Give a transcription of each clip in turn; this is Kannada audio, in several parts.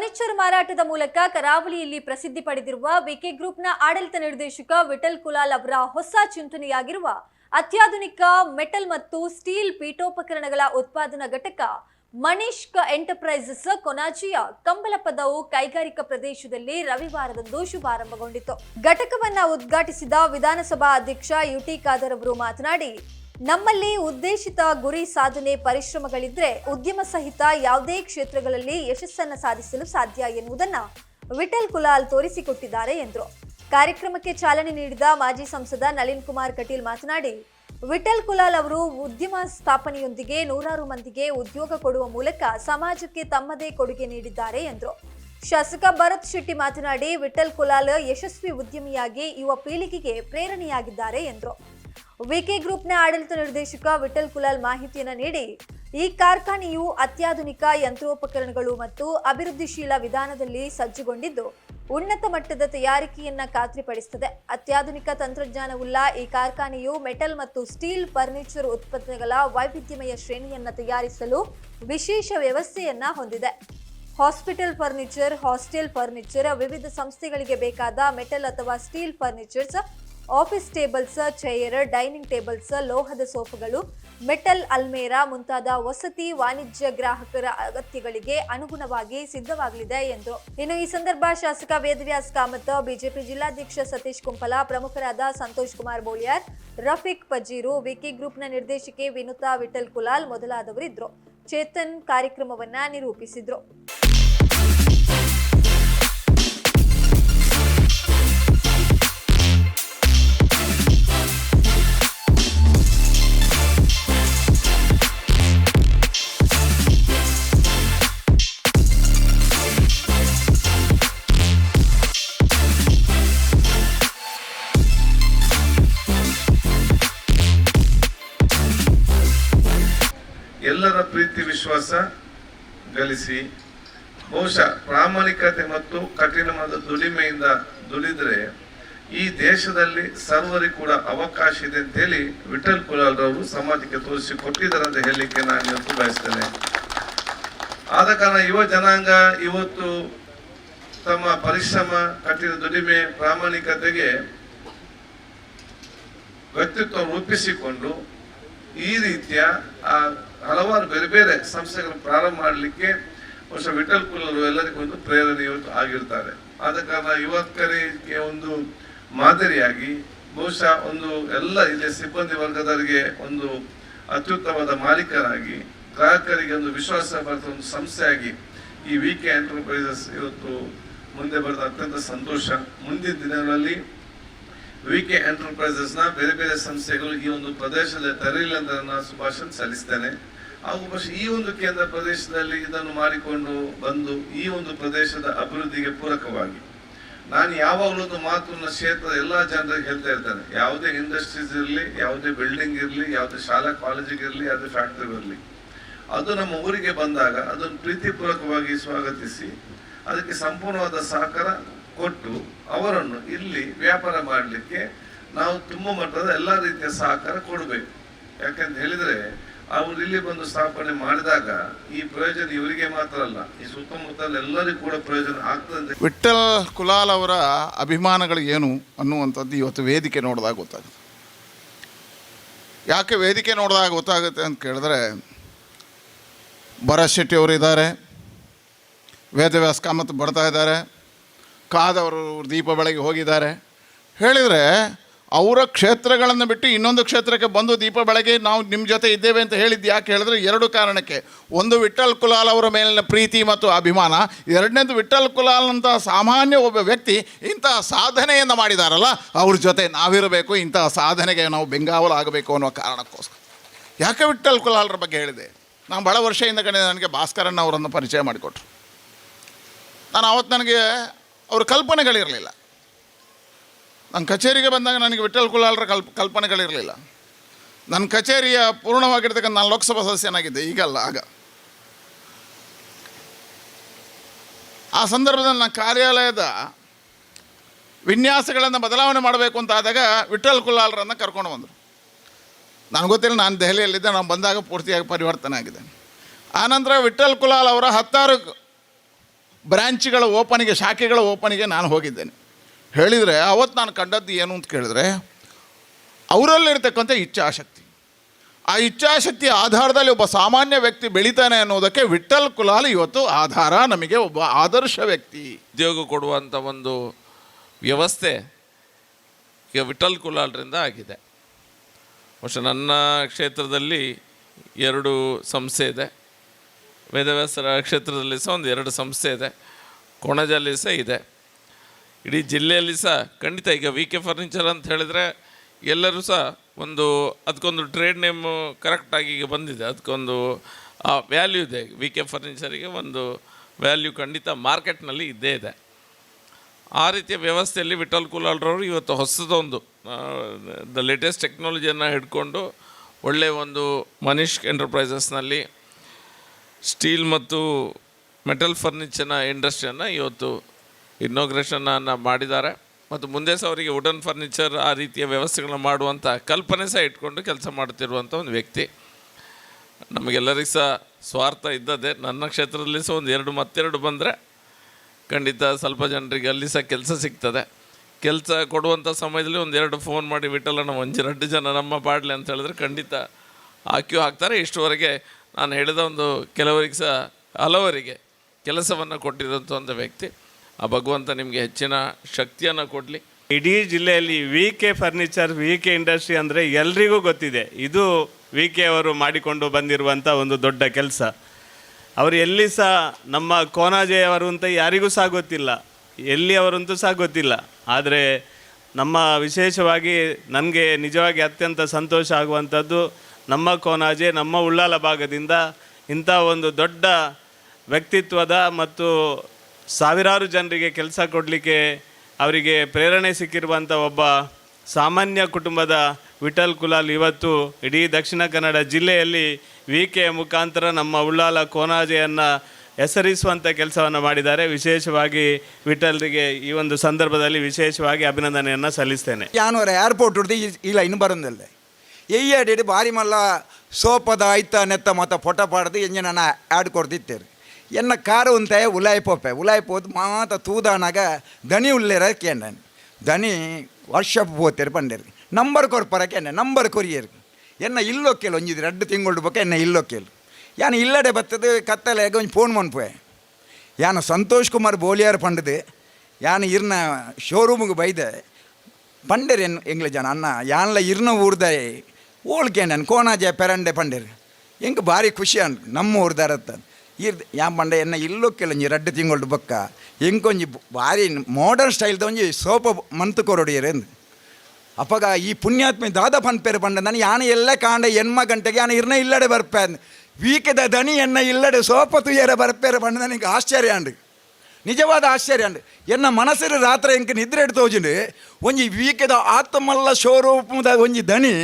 ಫರ್ನಿಚರ್ ಮಾರಾಟದ ಮೂಲಕ ಕರಾವಳಿಯಲ್ಲಿ ಪ್ರಸಿದ್ಧಿ ಪಡೆದಿರುವ ವಿಕೆ ಗ್ರೂಪ್ನ ಆಡಳಿತ ನಿರ್ದೇಶಕ ವಿಠಲ್ ಕುಲಾಲ್ ಅವರ ಹೊಸ ಚಿಂತನೆಯಾಗಿರುವ ಅತ್ಯಾಧುನಿಕ ಮೆಟಲ್ ಮತ್ತು ಸ್ಟೀಲ್ ಪೀಠೋಪಕರಣಗಳ ಉತ್ಪಾದನಾ ಘಟಕ ಮಣಿಷ್ಕ್ ಎಂಟರ್ಪ್ರೈಸಸ್ ಕೊನಾಜಿಯ ಕಂಬಲಪದವು ಕೈಗಾರಿಕಾ ಪ್ರದೇಶದಲ್ಲಿ ರವಿವಾರದಂದು ಶುಭಾರಂಭಗೊಂಡಿತು. ಘಟಕವನ್ನ ಉದ್ಘಾಟಿಸಿದ ವಿಧಾನಸಭಾ ಅಧ್ಯಕ್ಷ ಯುಟಿ ಖಾದರ್ ಅವರು ಮಾತನಾಡಿ ನಮ್ಮಲ್ಲಿ ಉದ್ದೇಶಿತ ಗುರಿ ಸಾಧನೆ ಪರಿಶ್ರಮಗಳಿದ್ರೆ ಉದ್ಯಮ ಸಹಿತ ಯಾವುದೇ ಕ್ಷೇತ್ರಗಳಲ್ಲಿ ಯಶಸ್ಸನ್ನು ಸಾಧಿಸಲು ಸಾಧ್ಯ ಎನ್ನುವುದನ್ನ ವಿಠಲ್ ಕುಲಾಲ್ ತೋರಿಸಿಕೊಟ್ಟಿದ್ದಾರೆ ಎಂದರು. ಕಾರ್ಯಕ್ರಮಕ್ಕೆ ಚಾಲನೆ ನೀಡಿದ ಮಾಜಿ ಸಂಸದ ನಳಿನ್ ಕುಮಾರ್ ಕಟೀಲ್ ಮಾತನಾಡಿ, ವಿಠಲ್ ಕುಲಾಲ್ ಅವರು ಉದ್ಯಮ ಸ್ಥಾಪನೆಯೊಂದಿಗೆ ನೂರಾರು ಮಂದಿಗೆ ಉದ್ಯೋಗ ಕೊಡುವ ಮೂಲಕ ಸಮಾಜಕ್ಕೆ ತಮ್ಮದೇ ಕೊಡುಗೆ ನೀಡಿದ್ದಾರೆ ಎಂದರು. ಶಾಸಕ ಭರತ್ ಶೆಟ್ಟಿ ಮಾತನಾಡಿ, ವಿಠಲ್ ಕುಲಾಲ್ ಯಶಸ್ವಿ ಉದ್ಯಮಿಯಾಗಿ ಯುವ ಪೀಳಿಗೆಗೆ ಪ್ರೇರಣೆಯಾಗಿದ್ದಾರೆ ಎಂದರು. ವಿಕೆ ಗ್ರೂಪ್ನ ಆಡಳಿತ ನಿರ್ದೇಶಕ ವಿಠಲ್ ಕುಲಾಲ್ ಮಾಹಿತಿಯನ್ನು ನೀಡಿ, ಈ ಕಾರ್ಖಾನೆಯು ಅತ್ಯಾಧುನಿಕ ಯಂತ್ರೋಪಕರಣಗಳು ಮತ್ತು ಅಭಿವೃದ್ಧಿಶೀಲ ವಿಧಾನದಲ್ಲಿ ಸಜ್ಜುಗೊಂಡಿದ್ದು, ಉನ್ನತ ಮಟ್ಟದ ತಯಾರಿಕೆಯನ್ನ ಖಾತ್ರಿಪಡಿಸುತ್ತದೆ ಅತ್ಯಾಧುನಿಕ ತಂತ್ರಜ್ಞಾನವುಳ್ಳ ಈ ಕಾರ್ಖಾನೆಯು ಮೆಟಲ್ ಮತ್ತು ಸ್ಟೀಲ್ ಫರ್ನಿಚರ್ ಉತ್ಪನ್ನಗಳ ವೈವಿಧ್ಯಮಯ ಶ್ರೇಣಿಯನ್ನು ತಯಾರಿಸಲು ವಿಶೇಷ ವ್ಯವಸ್ಥೆಯನ್ನ ಹೊಂದಿದೆ. ಹಾಸ್ಪಿಟಲ್ ಫರ್ನಿಚರ್, ಹಾಸ್ಟೆಲ್ ಫರ್ನಿಚರ್, ವಿವಿಧ ಸಂಸ್ಥೆಗಳಿಗೆ ಬೇಕಾದ ಮೆಟಲ್ ಅಥವಾ steel furnitures office tables chair, dining tables ಲೋಹದ ಸೋಫಾಗಳು, ಮೆಟಲ್ ಅಲ್ಮೇರಾ ಮುಂತಾದ ವಸತಿ ವಾಣಿಜ್ಯ ಗ್ರಾಹಕರ ಅಗತ್ಯಗಳಿಗೆ ಅನುಗುಣವಾಗಿ ಸಿದ್ಧವಾಗಲಿದೆ ಎಂದರು ಇನ್ನು ಈ ಸಂದರ್ಭ ಶಾಸಕ ವೇದವ್ಯಾಸ್ ಕಾಮತ್, ಬಿಜೆಪಿ ಜಿಲ್ಲಾಧ್ಯಕ್ಷ ಸತೀಶ್ ಕುಂಪಲ, ಪ್ರಮುಖರಾದ ಸಂತೋಷ್ ಕುಮಾರ್ ಬೋಳಿಯಾರ್, ರಫೀಕ್ ಪಜೀರು, ವಿಕಿ ಗ್ರೂಪ್ನ ನಿರ್ದೇಶಕಿ ವಿನುತಾ ವಿಠಲ್ ಕುಲಾಲ್ ಮೊದಲಾದವರಿದ್ದರು. ಚೇತನ್ ಕಾರ್ಯಕ್ರಮವನ್ನ ನಿರೂಪಿಸಿದ್ರು. ವಿಶ್ವಾಸ ಗಳಿಸಿ ಬಹುಶಃ ಪ್ರಾಮಾಣಿಕತೆ ಮತ್ತು ಕಠಿಣವಾದ ದುಡಿಮೆಯಿಂದ ದುಡಿದರೆ ಈ ದೇಶದಲ್ಲಿ ಸರ್ವರಿಗೂ ಕೂಡ ಅವಕಾಶ ಇದೆ ಅಂತೇಳಿ ವಿಠಲ್ ಕುಲಾಲ್ ರವರು ಸಮಾಜಕ್ಕೆ ತೋರಿಸಿ ಕೊಟ್ಟಿದ್ದಾರೆ ಅಂತ ಹೇಳಲಿಕ್ಕೆ ನಾನು ಇವತ್ತು ಬಯಸ್ತೇನೆ. ಆದ ಕಾರಣ ಯುವ ಜನಾಂಗ ಇವತ್ತು ತಮ್ಮ ಪರಿಶ್ರಮ, ಕಠಿಣ ದುಡಿಮೆ, ಪ್ರಾಮಾಣಿಕತೆಗೆ ವ್ಯಕ್ತಿತ್ವ ರೂಪಿಸಿಕೊಂಡು ಈ ರೀತಿಯ ಹಲವಾರು ಬೇರೆ ಬೇರೆ ಸಂಸ್ಥೆಗಳನ್ನು ಪ್ರಾರಂಭ ಮಾಡಲಿಕ್ಕೆ ಬಹುಶಃ ವಿಠಲ್ ಕುಲರು ಎಲ್ಲರಿಗೂ ಒಂದು ಪ್ರೇರಣೆ ಆಗಿರ್ತಾರೆ ಆದ ಕಾರಣ ಯುವಕರಿಗೆ ಒಂದು ಮಾದರಿಯಾಗಿ ಬಹುಶಃ ಒಂದು ಎಲ್ಲ ಇಲ್ಲಿ ಸಿಬ್ಬಂದಿ ವರ್ಗದವರಿಗೆ ಒಂದು ಅತ್ಯುತ್ತಮವಾದ ಮಾಲೀಕರಾಗಿ, ಗ್ರಾಹಕರಿಗೆ ಒಂದು ವಿಶ್ವಾಸ ಬರೆದ ಒಂದು ಸಂಸ್ಥೆಯಾಗಿ ಈ ವಿ ಕೆ ಎಂಟರ್ಪ್ರೈಸಸ್ ಇವತ್ತು ಮುಂದೆ ಬರೆದ ಅತ್ಯಂತ ಸಂತೋಷ. ಮುಂದಿನ ದಿನಗಳಲ್ಲಿ ವಿ ಕೆ ಎಂಟರ್ಪ್ರೈಸಸ್ನ ಬೇರೆ ಬೇರೆ ಸಂಸ್ಥೆಗಳು ಈ ಒಂದು ಪ್ರದೇಶದಲ್ಲಿ ತರಲಿಲ್ಲ ಅಂತ ನಾನು ಶುಭಾಶಯ ಸಲ್ಲಿಸ್ತೇನೆ. ಹಾಗೂ ಬಹುಶಃ ಈ ಒಂದು ಕೇಂದ್ರ ಪ್ರದೇಶದಲ್ಲಿ ಇದನ್ನು ಮಾಡಿಕೊಂಡು ಬಂದು ಈ ಒಂದು ಪ್ರದೇಶದ ಅಭಿವೃದ್ಧಿಗೆ ಪೂರಕವಾಗಿ. ನಾನು ಯಾವಾಗಲೂ ಒಂದು ನನ್ನ ಕ್ಷೇತ್ರದ ಎಲ್ಲ ಜನರಿಗೆ ಹೇಳ್ತಾ ಇರ್ತೇನೆ. ಯಾವುದೇ ಇಂಡಸ್ಟ್ರೀಸ್ ಇರಲಿ, ಯಾವುದೇ ಬಿಲ್ಡಿಂಗ್ ಇರಲಿ, ಯಾವುದೇ ಶಾಲಾ ಕಾಲೇಜಿಗೆ ಇರಲಿ, ಯಾವುದೇ ಫ್ಯಾಕ್ಟರಿ ಇರಲಿ, ಅದು ನಮ್ಮ ಊರಿಗೆ ಬಂದಾಗ ಅದನ್ನು ಪ್ರೀತಿಪೂರ್ವಕವಾಗಿ ಸ್ವಾಗತಿಸಿ, ಅದಕ್ಕೆ ಸಂಪೂರ್ಣವಾದ ಸಹಕಾರ ಕೊಟ್ಟು ಅವರನ್ನು ಇಲ್ಲಿ ವ್ಯಾಪಾರ ಮಾಡಲಿಕ್ಕೆ ನಾವು ತುಂಬ ಮಟ್ಟದ ಎಲ್ಲ ರೀತಿಯ ಸಹಕಾರ ಕೊಡಬೇಕು. ಯಾಕಂತ ಹೇಳಿದ್ರೆ, ಅವರು ಇಲ್ಲಿ ಬಂದು ಸ್ಥಾಪನೆ ಮಾಡಿದಾಗ ಈ ಪ್ರಯೋಜನ ಇವರಿಗೆ ಮಾತ್ರ ಅಲ್ಲ, ಈ ಸುತ್ತಮುತ್ತಲ ಎಲ್ಲರಿಗೂ ಕೂಡ ಪ್ರಯೋಜನ ಆಗ್ತದೆ ವಿಠಲ್ ಕುಲಾಲ್ ಅವರ ಅಭಿಮಾನಗಳು ಏನು ಅನ್ನುವಂಥದ್ದು ಇವತ್ತು ವೇದಿಕೆ ನೋಡಿದಾಗ ಗೊತ್ತಾಗುತ್ತೆ. ಯಾಕೆ ವೇದಿಕೆ ನೋಡಿದಾಗ ಗೊತ್ತಾಗುತ್ತೆ ಅಂತ ಕೇಳಿದ್ರೆ, ಭರತ್ ಶೆಟ್ಟಿ ಅವರು ಇದ್ದಾರೆ, ವೇದವ್ಯಾಸ ಕಾಮತ್ ಬರ್ತಾ ಇದ್ದಾರೆ ಕಾದವರು ದೀಪ ಬೆಳಗ್ಗೆ ಹೋಗಿದ್ದಾರೆ. ಹೇಳಿದರೆ ಅವರ ಕ್ಷೇತ್ರಗಳನ್ನು ಬಿಟ್ಟು ಇನ್ನೊಂದು ಕ್ಷೇತ್ರಕ್ಕೆ ಬಂದು ದೀಪ ಬೆಳಗ್ಗೆ ನಾವು ನಿಮ್ಮ ಜೊತೆ ಇದ್ದೇವೆ ಅಂತ ಹೇಳಿದ್ದು ಯಾಕೆ ಹೇಳಿದ್ರೆ ಎರಡು ಕಾರಣಕ್ಕೆ. ಒಂದು ವಿಠಲ್ ಕುಲಾಲ್ ಅವರ ಮೇಲಿನ ಪ್ರೀತಿ ಮತ್ತು ಅಭಿಮಾನ, ಎರಡನೇದು ವಿಠಲ್ ಕುಲಾಲ್ ಅಂತ ಸಾಮಾನ್ಯ ಒಬ್ಬ ವ್ಯಕ್ತಿ ಇಂತಹ ಸಾಧನೆಯನ್ನು ಮಾಡಿದಾರಲ್ಲ, ಅವ್ರ ಜೊತೆ ನಾವಿರಬೇಕು ಇಂತಹ ಸಾಧನೆಗೆ ನಾವು ಬೆಂಗಾವಲು ಆಗಬೇಕು ಅನ್ನೋ ಕಾರಣಕ್ಕೋಸ್ಕರ. ಯಾಕೆ ವಿಠಲ್ ಕುಲಾಲ್ರ ಬಗ್ಗೆ ಹೇಳಿದೆ? ನಾನು ಭಾಳ ವರ್ಷದಿಂದ ಕಡೆ ನನಗೆ ಭಾಸ್ಕರಣ್ಣ ಅವರನ್ನು ಪರಿಚಯ ಮಾಡಿಕೊಟ್ರು. ನಾನು ಅವತ್ತು ನನಗೆ ಅವ್ರ ಕಲ್ಪನೆಗಳಿರಲಿಲ್ಲ. ನನ್ನ ಕಚೇರಿಗೆ ಬಂದಾಗ ನನಗೆ ವಿಠಲ್ ಕುಲಾಲ್ರ ಕಲ್ಪ ಕಲ್ಪನೆಗಳಿರಲಿಲ್ಲ. ನನ್ನ ಕಚೇರಿಯ ಪೂರ್ಣವಾಗಿರ್ತಕ್ಕಂಥ ನಾನು ಲೋಕಸಭಾ ಸದಸ್ಯನಾಗಿದ್ದೆ, ಈಗಲ್ಲ ಆಗ. ಆ ಸಂದರ್ಭದಲ್ಲಿ ನನ್ನ ಕಾರ್ಯಾಲಯದ ವಿನ್ಯಾಸಗಳನ್ನು ಬದಲಾವಣೆ ಮಾಡಬೇಕು ಅಂತ ಆದಾಗ ವಿಠಲ್ ಕುಲಾಲ್ರನ್ನು ಕರ್ಕೊಂಡು ಬಂದರು. ನನಗೆ ಗೊತ್ತಿಲ್ಲ, ನಾನು ದೆಹಲಿಯಲ್ಲಿದ್ದೆ, ನಾನು ಬಂದಾಗ ಪೂರ್ತಿಯಾಗಿ ಪರಿವರ್ತನೆ ಆಗಿದೆ. ಆನಂತರ ವಿಠಲ್ ಕುಲಾಲ್ ಅವರ ಹತ್ತಾರು ಬ್ರ್ಯಾಂಚ್ಗಳ ಓಪನಿಗೆ, ಶಾಖೆಗಳ ಓಪನಿಗೆ ನಾನು ಹೋಗಿದ್ದೇನೆ. ಹೇಳಿದರೆ, ಅವತ್ತು ನಾನು ಕಂಡದ್ದು ಏನು ಅಂತ ಕೇಳಿದ್ರೆ, ಅವರಲ್ಲಿರ್ತಕ್ಕಂಥ ಇಚ್ಛಾಶಕ್ತಿ. ಆ ಇಚ್ಛಾಶಕ್ತಿ ಆಧಾರದಲ್ಲಿ ಒಬ್ಬ ಸಾಮಾನ್ಯ ವ್ಯಕ್ತಿ ಬೆಳಿತಾನೆ ಅನ್ನೋದಕ್ಕೆ ವಿಠಲ್ ಕುಲಾಲ್ ಇವತ್ತು ಆಧಾರ ನಮಗೆ ಒಬ್ಬ ಆದರ್ಶ ವ್ಯಕ್ತಿ. ಉದ್ಯೋಗ ಕೊಡುವಂಥ ಒಂದು ವ್ಯವಸ್ಥೆ ಈಗ ವಿಠಲ್ ಕುಲಾಲ್ರಿಂದ ಆಗಿದೆ. ಬಹುಶಃ ನನ್ನ ಕ್ಷೇತ್ರದಲ್ಲಿ ಎರಡು ಸಂಸ್ಥೆ ಇದೆ. ವೇದವ್ಯಾಸರ ಕ್ಷೇತ್ರದಲ್ಲಿ ಸಹ ಒಂದು ಎರಡು ಸಂಸ್ಥೆ ಇದೆ. ಕೊಣಜಲ್ಲಿ ಸಹ ಇದೆ. ಇಡೀ ಜಿಲ್ಲೆಯಲ್ಲಿ ಸಹ ಖಂಡಿತ ಈಗ ವಿ ಕೆ ಫರ್ನಿಚರ್ ಅಂತ ಹೇಳಿದರೆ ಎಲ್ಲರೂ ಸಹ ಒಂದು ಅದಕ್ಕೊಂದು ಟ್ರೇಡ್ ನೇಮ್ ಕರೆಕ್ಟಾಗಿ ಈಗ ಬಂದಿದೆ. ಅದಕ್ಕೊಂದು ವ್ಯಾಲ್ಯೂ ಇದೆ. ವಿ ಕೆ ಫರ್ನಿಚರಿಗೆ ಒಂದು ವ್ಯಾಲ್ಯೂ ಖಂಡಿತ ಮಾರ್ಕೆಟ್ನಲ್ಲಿ ಇದ್ದೇ ಇದೆ. ಆ ರೀತಿಯ ವ್ಯವಸ್ಥೆಯಲ್ಲಿ ವಿಠಲ್ ಕುಲಾಲ್ರವರು ಇವತ್ತು ಹೊಸದೊಂದು ದ ಲೇಟೆಸ್ಟ್ ಟೆಕ್ನಾಲಜಿಯನ್ನು ಹಿಡ್ಕೊಂಡು ಒಳ್ಳೆಯ ಒಂದು ಮನೀಷ್ ಎಂಟರ್ಪ್ರೈಸಸ್ನಲ್ಲಿ ಸ್ಟೀಲ್ ಮತ್ತು ಮೆಟಲ್ ಫರ್ನಿಚರ್ನ ಇಂಡಸ್ಟ್ರಿಯನ್ನು ಇವತ್ತು ಇನ್ನೋಗ್ರೇಷನನ್ನು ಮಾಡಿದ್ದಾರೆ. ಮತ್ತು ಮುಂದೆ ಸಹ ಅವರಿಗೆ ವುಡನ್ ಫರ್ನಿಚರ್ ಆ ರೀತಿಯ ವ್ಯವಸ್ಥೆಗಳನ್ನ ಮಾಡುವಂಥ ಕಲ್ಪನೆ ಸಹ ಇಟ್ಕೊಂಡು ಕೆಲಸ ಮಾಡ್ತಿರುವಂಥ ಒಂದು ವ್ಯಕ್ತಿ. ನಮಗೆಲ್ಲರಿಗೂ ಸಹ ಸ್ವಾರ್ಥ ಇದ್ದದೇ ನನ್ನ ಕ್ಷೇತ್ರದಲ್ಲಿ ಸಹ ಒಂದು ಎರಡು ಮತ್ತೆರಡು ಬಂದರೆ ಖಂಡಿತ ಸ್ವಲ್ಪ ಜನರಿಗೆ ಅಲ್ಲಿ ಸಹ ಕೆಲಸ ಸಿಗ್ತದೆ. ಕೆಲಸ ಕೊಡುವಂಥ ಸಮಯದಲ್ಲಿ ಒಂದೆರಡು ಫೋನ್ ಮಾಡಿ ಬಿಟ್ಟಲ್ಲ ಒಂದು ಎರಡು ಜನ ನಮ್ಮ ಬಾಡಲಿ ಅಂತ ಹೇಳಿದ್ರೆ ಖಂಡಿತ ಹಾಕ್ಯೂ ಹಾಕ್ತಾರೆ ಇಷ್ಟುವರೆಗೆ ನಾನು ಹೇಳಿದ ಒಂದು ಕೆಲವರಿಗೆ ಸಹ, ಹಲವರಿಗೆ ಕೆಲಸವನ್ನು ಕೊಟ್ಟಿರೋಂಥ ಒಂದು ವ್ಯಕ್ತಿ. ಆ ಭಗವಂತ ನಿಮಗೆ ಹೆಚ್ಚಿನ ಶಕ್ತಿಯನ್ನು ಕೊಡಲಿ. ಇಡೀ ಜಿಲ್ಲೆಯಲ್ಲಿ V K furniture V K industry ಅಂದರೆ ಎಲ್ರಿಗೂ ಗೊತ್ತಿದೆ. ಇದು ವಿ ಕೆ ಅವರು ಮಾಡಿಕೊಂಡು ಬಂದಿರುವಂಥ ಒಂದು ದೊಡ್ಡ ಕೆಲಸ. ಅವರು ಎಲ್ಲಿ ಸಹ, ನಮ್ಮ ಕೋನಾಜೆಯವರು ಅಂತ ಯಾರಿಗೂ ಸಹ ಗೊತ್ತಿಲ್ಲ. ಎಲ್ಲಿ ಅವರಂತೂ ಸಹ ಗೊತ್ತಿಲ್ಲ. ಆದರೆ ನಮ್ಮ ವಿಶೇಷವಾಗಿ ನನಗೆ ನಿಜವಾಗಿ ಅತ್ಯಂತ ಸಂತೋಷ ಆಗುವಂಥದ್ದು ನಮ್ಮ ಕೋನಾಜೆ, ನಮ್ಮ ಉಳ್ಳಾಲ ಭಾಗದಿಂದ ಇಂಥ ಒಂದು ದೊಡ್ಡ ವ್ಯಕ್ತಿತ್ವದ ಮತ್ತು ಸಾವಿರಾರು ಜನರಿಗೆ ಕೆಲಸ ಕೊಡಲಿಕ್ಕೆ ಅವರಿಗೆ ಪ್ರೇರಣೆ ಸಿಕ್ಕಿರುವಂಥ ಒಬ್ಬ ಸಾಮಾನ್ಯ ಕುಟುಂಬದ ವಿಠಲ್ ಕುಲಾಲ್ ಇವತ್ತು ಇಡೀ ದಕ್ಷಿಣ ಕನ್ನಡ ಜಿಲ್ಲೆಯಲ್ಲಿ ವಿ ಕೆ ಮುಖಾಂತರ ನಮ್ಮ ಉಳ್ಳಾಲ ಕೋನಾಜೆಯನ್ನು ಹೆಸರಿಸುವಂಥ ಕೆಲಸವನ್ನು ಮಾಡಿದ್ದಾರೆ. ವಿಶೇಷವಾಗಿ ವಿಠಲ್ರಿಗೆ ಈ ಒಂದು ಸಂದರ್ಭದಲ್ಲಿ ವಿಶೇಷವಾಗಿ ಅಭಿನಂದನೆಯನ್ನು ಸಲ್ಲಿಸ್ತೇನೆ. ಜಾನುವಾರ ಏರ್ಪೋರ್ಟ್ ಹಿಡ್ದು ಇಲ್ಲ ಇನ್ನು ಬರೋದಿಲ್ಲ ಎಯ್ಯಾಡಿ ಬಾರಿ ಮಲ್ಲ ಸೋಪದ ಐತ ನೆತ್ತ ಮತ್ತ ಪೊಟ ಪಾಡ್ದು ಎಂಜ ನಾನು ಆ್ಯಡ್ ಕೊಡ್ತಿತ್ತೇರಿ ಎನ್ನ ಕಾರು ಉಂತೆ ಉಲಾಯಿ ಪೋಪೆ. ಉಲಾಯಿ ಪೋದು ಮಾತ ತೂದಾನಾಗ ದನಿ ಉಲ್ಲೇರ ಕೇಂದ್ರ ದನಿ ವರ್ಷಪ್ ಪೋತೇರು ಪಂಡೇರು. ನಂಬರ್ ಕೊರ್ಪರ ಕೇಂದ್ರ ನಂಬರ್ ಕೊರಿಯರು. ಎನ್ನ ಇಲ್ಲೋ ಕೇಳು ಒಂಜಿದ್ರೆ ಎರಡು ತಿಂಗಳು ಬೊಕ್ಕ ಎನ್ನ ಇಲ್ಲೋ ಕೇಳು. ಯಾನು ಇಲ್ಲಡೆ ಬತ್ತದು ಕತ್ತಲೆ ಒಂಜಿ ಫೋನ್ ಮನ್ಪೋಯೆ ಯಾನು ಸಂತೋಷ್ ಕುಮಾರ್ ಬೋಲಿಯಾರ್ ಪಂಡದು, ಯಾನು ಇರ್ನ ಶೋರೂಮಿಗೆ ಬೈದೆ, ಪಂಡೇರು ಎನ್ ಎಂಗ್ಲ ಜನ, ಅನ್ನ ಯಾನ್ಲ ಇರ್ನ ಊರ್ದ ಓಳ್ಕೆ ನಾನು ಕೋನಾಜೆ ಪೆರಂಡೆ ಪಂಡೇರು ಎಂಗೆ ಭಾರಿ ಖುಷಿ ಅನ್ ನಮ್ಮ ಊರ್ದಾರತ್ತ ಇರ್ದ ಯಾ ಪಂಡ ಎನ್ನ ಇಲ್ಲೋ ಕೆಲೊಂಜಿ ರಡ್ಡು ತಿಂಗಳು ಬೊಕ್ಕ ಎಂಕೊಂಜಿ ಭಾರಿ ಮಾಡರ್ನ್ ಸ್ಟೈಲ್ದ ಒಂಜಿ ಸೋಪ ಮಂತು ಕೊರೊಡಿಯರೆಂದು ಅಪ್ಪಗ ಈ ಪುಣ್ಯಾತ್ಮಿ ದಾದ ಪನ್ಪೇರು ಪಂಡ ನಾನು ಯಾನ ಎಲ್ಲ ಕಾಂಡ ಎನ್ಮ ಗಂಟೆಗೆ ಯಾನ ಇರ್ನ ಇಲ್ಲಡೆ ಬರ್ಪೆ ವೀಕದ ದನಿ ಎನ್ನ ಇಲ್ಲಡೆ ಸೋಪ ತುಯ್ಯರ ಬರ್ಪೇರು ಪಂಡ ನನಗೆ ಆಶ್ಚರ್ಯ ಅಂಡು ನಿಜವಾದ ಆಶ್ಚರ್ಯ ಅಂಡು ಎನ್ನ ಮನಸ್ಸಿನ ರಾತ್ರಿ ಎಂಕ ನಿದ್ರೆ ತೋಜಿಂಡು ಒಂಜಿ ವೀಕದ ಆತ್ಮಲ್ಲ ಶೋರೂಪದ ಒಂಜಿ ದನಿ,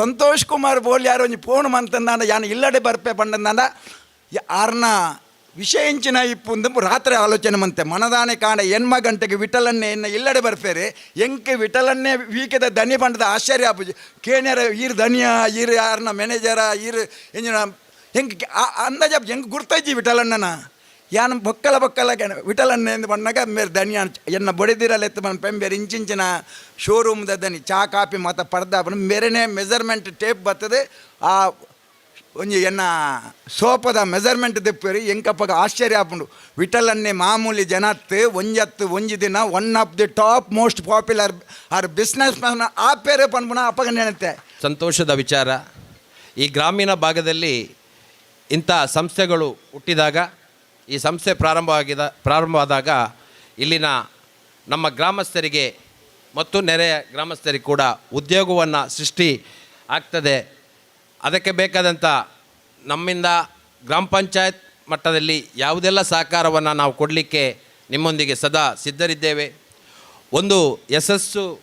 ಸಂತೋಷ್ ಕುಮಾರ್ ಬೋಲ್ಯಾರ ಒಂಜಿ ಫೋನ್ ಮಂತಂದ ಯಾನ ಇಲ್ಲಡೆ ಬರ್ಪೆ ಪಂಡಂದ ಆರ್ನ ವಿಷಯ ಇಂಚಿನ ಇಪ್ಪುಂದು ರಾತ್ರಿ ಆಲೋಚನೆ ಮಂತೆ, ಮನದಾನೆ ಕಾಣ ಎನ್ಮ ಗಂಟೆಗೆ ವಿಠಲನ್ನೇ ಎನ್ನ ಇಲ್ಲಡೆ ಬರ್ಪೇರೆ, ಎಂಕೆ ವಿಠಲನ್ನೇ ವೀಕದ ದನಿ ಪಂಡದ ಆಶ್ಚರ್ಯ ಆಪುಜಿ, ಕೇಣ್ಯರ ಈರ್ ದನಿಯ, ಈರ್ ಯಾರನ್ನ ಮ್ಯಾನೇಜರ, ಈರ್ ಎಂಜಿನ ಹೆಂಗೆ ಅಂದಾಜ ಹೆಂಗೆ ಗುರ್ತಜ್ಜಿ ವಿಠಲಣ್ಣನ ಯಾನ್ ಬೊಕ್ಕಲ ಬೊಕ್ಕಲ ವಿಠಲನ್ನೇ ಎಂದು ಬಂದಾಗ ಮೇರೆ ಧನಿಯ ಎನ್ನ ಬಡಿದಿರಲೆತ್ತು ಬಂದು ಪೆಂಬೆ ಇಂಚಿಂಚಿನ ಶೋರೂಮ್ದ ದನಿ. ಚಾ ಕಾಪಿ ಮಾತ, ಪಡ್ದ ಮೇರೆನೇ ಮೆಜರ್ಮೆಂಟ್ ಟೇಪ್ ಬರ್ತದೆ. ಆ ಒಂಜಿ ಎನ್ನ ಸೋಪದ ಮೆಜರ್ಮೆಂಟ್ ದೆಪ್ಪೇರಿ ಎಂಕಪ್ಪಗ ಆಶ್ಚರ್ಯ ಆಪುಂಡು. ವಿಟಲನ್ನೇ ಮಾಮೂಲಿ ಜನತ್ ಒಂಜತ್ತು ಒಂಜಿ ದಿನ one of the top most popular are business man ಆ ಪೇರೆ ಪನ್ಪುನ ಅಪ್ಪಗ ನೆನತೆ. ಸಂತೋಷದ ವಿಚಾರ. ಈ ಗ್ರಾಮೀಣ ಭಾಗದಲ್ಲಿ ಇಂಥ ಸಂಸ್ಥೆಗಳು ಹುಟ್ಟಿದಾಗ ಈ ಸಂಸ್ಥೆ ಪ್ರಾರಂಭವಾಗಿದ ಪ್ರಾರಂಭವಾದಾಗ ಇಲ್ಲಿನ ನಮ್ಮ ಗ್ರಾಮಸ್ಥರಿಗೆ ಮತ್ತು ನೆರೆಯ ಗ್ರಾಮಸ್ಥರಿಗೆ ಕೂಡ ಉದ್ಯೋಗವನ್ನು ಸೃಷ್ಟಿ ಆಗ್ತದೆ. ಅದಕ್ಕೆ ಬೇಕಾದಂಥ ನಮ್ಮಿಂದ ಗ್ರಾಮ ಪಂಚಾಯತ್ ಮಟ್ಟದಲ್ಲಿ ಯಾವುದೆಲ್ಲ ಸಹಕಾರವನ್ನು ನಾವು ಕೊಡಲಿಕ್ಕೆ ನಿಮ್ಮೊಂದಿಗೆ ಸದಾ ಸಿದ್ಧರಿದ್ದೇವೆ. ಒಂದು ಯಶಸ್ಸು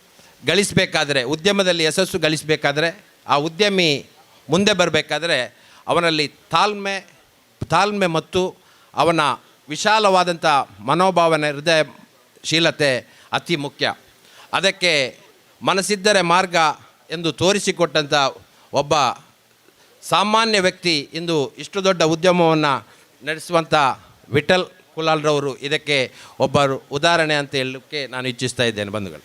ಗಳಿಸಬೇಕಾದ್ರೆ, ಉದ್ಯಮದಲ್ಲಿ ಯಶಸ್ಸು ಗಳಿಸಬೇಕಾದ್ರೆ, ಆ ಉದ್ಯಮಿ ಮುಂದೆ ಬರಬೇಕಾದ್ರೆ ಅವನಲ್ಲಿ ತಾಳ್ಮೆ ತಾಳ್ಮೆ ಮತ್ತು ಅವನ ವಿಶಾಲವಾದಂಥ ಮನೋಭಾವನೆ, ಹೃದಯಶೀಲತೆ ಅತಿ ಮುಖ್ಯ. ಅದಕ್ಕೆ ಮನಸ್ಸಿದ್ದರೆ ಮಾರ್ಗ ಎಂದು ತೋರಿಸಿಕೊಟ್ಟಂಥ ಒಬ್ಬ ಸಾಮಾನ್ಯ ವ್ಯಕ್ತಿ ಇಂದು ಇಷ್ಟು ದೊಡ್ಡ ಉದ್ಯಮವನ್ನು ನಡೆಸುವಂಥ ವಿಠಲ್ ಕುಲಾಲ್ರವರು ಇದಕ್ಕೆ ಒಬ್ಬರು ಉದಾಹರಣೆ ಅಂತ ಹೇಳಲಿಕ್ಕೆ ನಾನು ಇಚ್ಛಿಸ್ತಾ ಇದ್ದೇನೆ ಬಂಧುಗಳು.